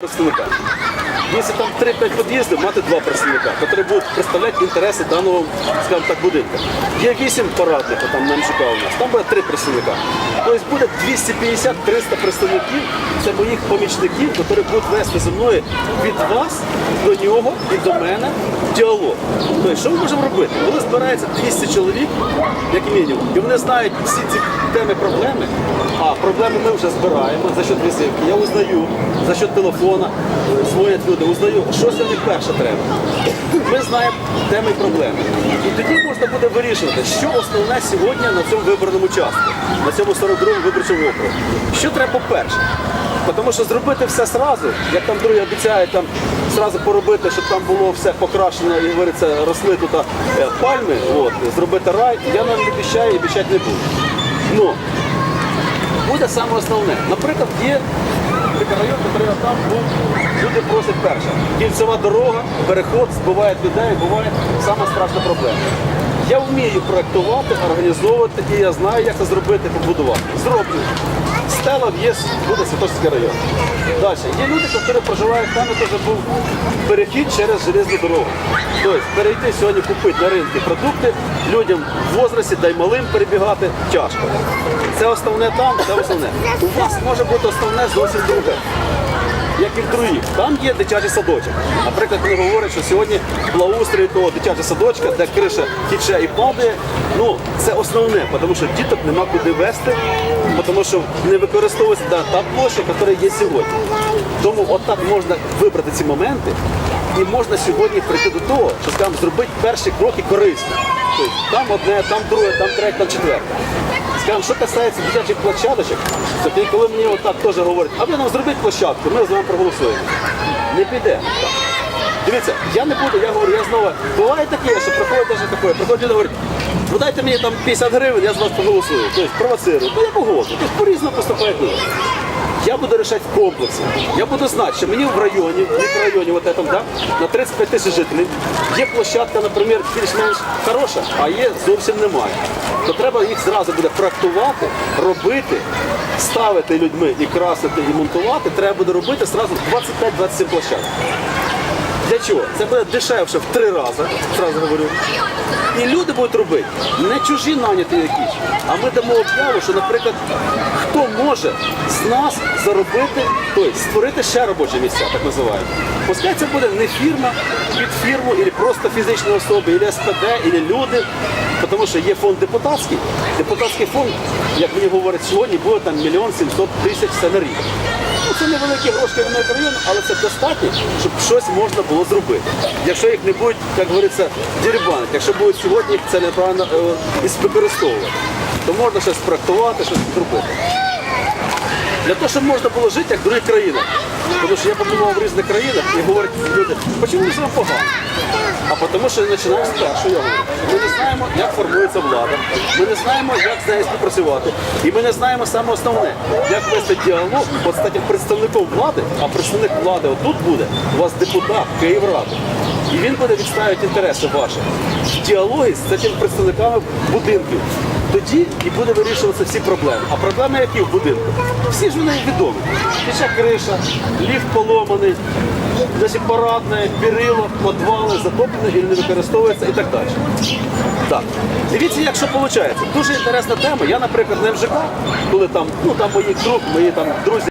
Let's do it. Якщо там 3-5 під'їздів, мати два представника, які будуть представляти інтереси даного, скажімо так, будинку. Є 8 парадних, там на МЖК у нас, там буде 3 представника. Тобто буде 250-300 представників, це моїх помічників, які будуть вести зі мною від вас до нього і до мене діалог. Тобто, що ми можемо робити? Коли збирається 200 чоловік, як мінімум, і вони знають всі ці теми проблеми, а проблеми ми вже збираємо за счет візитки. Я узнаю за счет телефона, дзвонять люди, узнаю, що сьогодні перше треба. Ми знаємо теми і проблеми. І тоді можна буде вирішувати, що основне сьогодні на цьому виборному участку, на цьому 42-му виборчому округу. Що треба перше? Тому що зробити все сразу, як там другі обіцяють там сразу поробити, щоб там було все покрашено і говориться, росли тут е, пальми, от, зробити рай, я нам обіцяю і обіцяти не буду. Ну, буде саме основне. Наприклад, є мікрорайон, який там був, люди просять перше. Кільцева дорога, переход, збивають людей, буває сама страшна проблема. Я вмію проєктувати, організовувати і я знаю, як це зробити, побудувати. Зроблю. Стела в'їзд буде Святошинський район. Далі. Є люди, які проживають там, теж був перехід через железну дорогу. Тобто перейти сьогодні купити на ринку продукти людям в возрасті, дай малим перебігати тяжко. Це основне там, це основне. У вас може бути основне зовсім друге. Як других, там є дитячий садочок. Наприклад, вони говорять, що сьогодні благоустрій того дитячого садочка, де криша тіче і падає, ну це основне, тому що діток нема куди вести, тому що не використовується та, та площа, яка є сьогодні. Тому отак можна вибрати ці моменти і можна сьогодні прийти до того, що скажімо, зробити перші кроки корисно. Тобто там одне, там друге, там третє, там четверте. Скажімо, що касається дитячих площадочок, то ти, коли мені отак теж говорять, а ви нам зробіть площадку, ми з вами проголосуємо. Не піде. Дивіться, я не буду, я говорю, я знову. Буває таке, що приходить навіть таке, приходять люди говорять, ну дайте мені там 50 гривень, я з вас проголосую. Тобто провоцирую. Ну я погоджу. Тобто по-різному поступають люди. Я буду рішати в комплексі. Я буду знати, що мені в районі, в мікрорайоні, вот этом, да, на 35 тисяч жителів, є площадка, наприклад, більш-менш хороша, а є зовсім немає. То треба їх зразу буде проектувати, робити, ставити людьми і красити, і монтувати. Треба буде робити зразу 25-27 площадок. Для чого? Це буде дешевше в три рази, зразу говорю. І люди будуть робити не чужі наняті якісь, а ми дамо об'яву, що, наприклад, хто може з нас заробити, тобто створити ще робочі місця, так називаємо. Пускай це буде не фірма під фірму, або просто фізичні особи, або СПД, або люди. Тому що є фонд депутатський. Депутатський фонд, як мені говорять сьогодні, буде там мільйон сімсот тисяч на рік. Це невеликі гроші на Україну, але це достатньо, щоб щось можна було зробити. Якщо їх не будуть, як говориться, дірбанити, якщо будуть сьогодні їх це неправильно е, і використовувати, то можна щось спроектувати, щось зробити. Для того, щоб можна було жити, як в других країнах. Тому що я побував в різних країнах і говорять люди, чому ми живемо погано? А тому що починаємо з першого, знаємо, як формується влада, ми не знаємо, як з нею співпрацювати. І ми не знаємо саме основне, як вести діалог, от стати представником влади, а представник влади отут буде, у вас депутат Київради. І він буде відставити інтереси ваші в діалогі з цими представниками будинків. Тоді і буде вирішуватися всі проблеми. А проблеми які в будинку? Всі ж вони відомі. Теча криша, ліфт поломаний, десь парадне, перило, підвали затоплені і не використовується і так далі. Так. Дивіться, як що виходить. Дуже інтересна тема. Я, наприклад, на МЖК, коли там, ну там мої друг, мої там друзі.